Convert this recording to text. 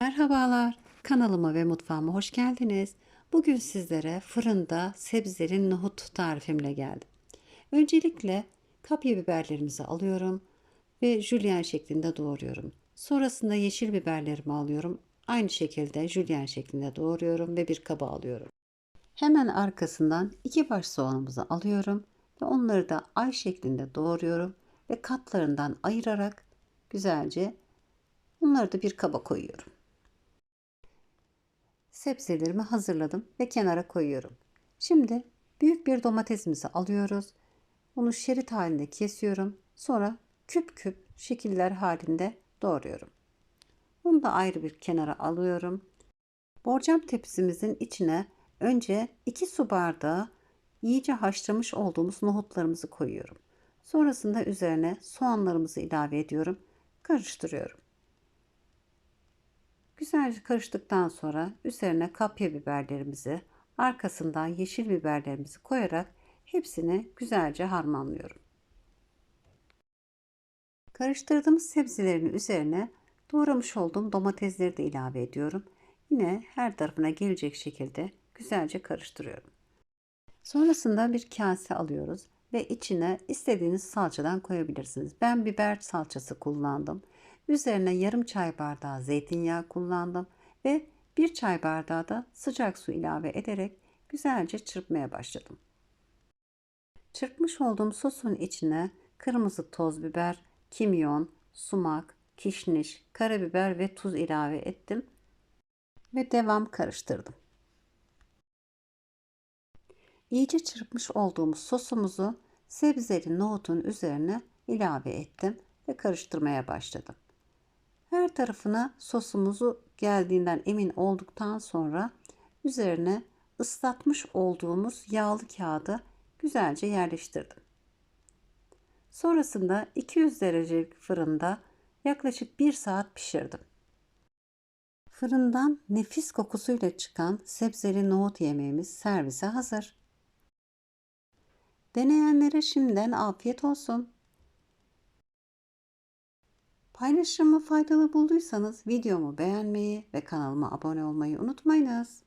Merhabalar, kanalıma ve mutfağıma hoş geldiniz. Bugün sizlere fırında sebzeli nohut tarifimle geldim. Öncelikle kapya biberlerimizi alıyorum ve jülyen şeklinde doğruyorum. Sonrasında yeşil biberlerimi alıyorum. Aynı şekilde jülyen şeklinde doğruyorum ve bir kaba alıyorum. Hemen arkasından iki baş soğanımızı alıyorum ve onları da ay şeklinde doğruyorum ve katlarından ayırarak güzelce bunları da bir kaba koyuyorum. Sebzelerimi hazırladım ve kenara koyuyorum. Şimdi büyük bir domatesimizi alıyoruz. Bunu şerit halinde kesiyorum. Sonra küp küp şekiller halinde doğruyorum. Bunu da ayrı bir kenara alıyorum. Borcam tepsimizin içine önce 2 su bardağı iyice haşlamış olduğumuz nohutlarımızı koyuyorum. Sonrasında üzerine soğanlarımızı ilave ediyorum. Karıştırıyorum. Güzelce karıştıktan sonra üzerine kapya biberlerimizi, arkasından yeşil biberlerimizi koyarak hepsini güzelce harmanlıyorum. Karıştırdığımız sebzelerin üzerine doğramış olduğum domatesleri de ilave ediyorum. Yine her tarafına gelecek şekilde güzelce karıştırıyorum. Sonrasında bir kase alıyoruz ve içine istediğiniz salçadan koyabilirsiniz. Ben biber salçası kullandım. Üzerine yarım çay bardağı zeytinyağı kullandım ve bir çay bardağı da sıcak su ilave ederek güzelce çırpmaya başladım. Çırpmış olduğum sosun içine kırmızı toz biber, kimyon, sumak, kişniş, karabiber ve tuz ilave ettim ve devam karıştırdım. İyice çırpmış olduğumuz sosumuzu sebzeli nohutun üzerine ilave ettim ve karıştırmaya başladım. Her tarafına sosumuzu geldiğinden emin olduktan sonra üzerine ıslatmış olduğumuz yağlı kağıdı güzelce yerleştirdim. Sonrasında 200 derecelik fırında yaklaşık 1 saat pişirdim. Fırından nefis kokusuyla çıkan sebzeli nohut yemeğimiz servise hazır. Deneyenlere şimdiden afiyet olsun. Paylaşımı faydalı bulduysanız videomu beğenmeyi ve kanalıma abone olmayı unutmayınız.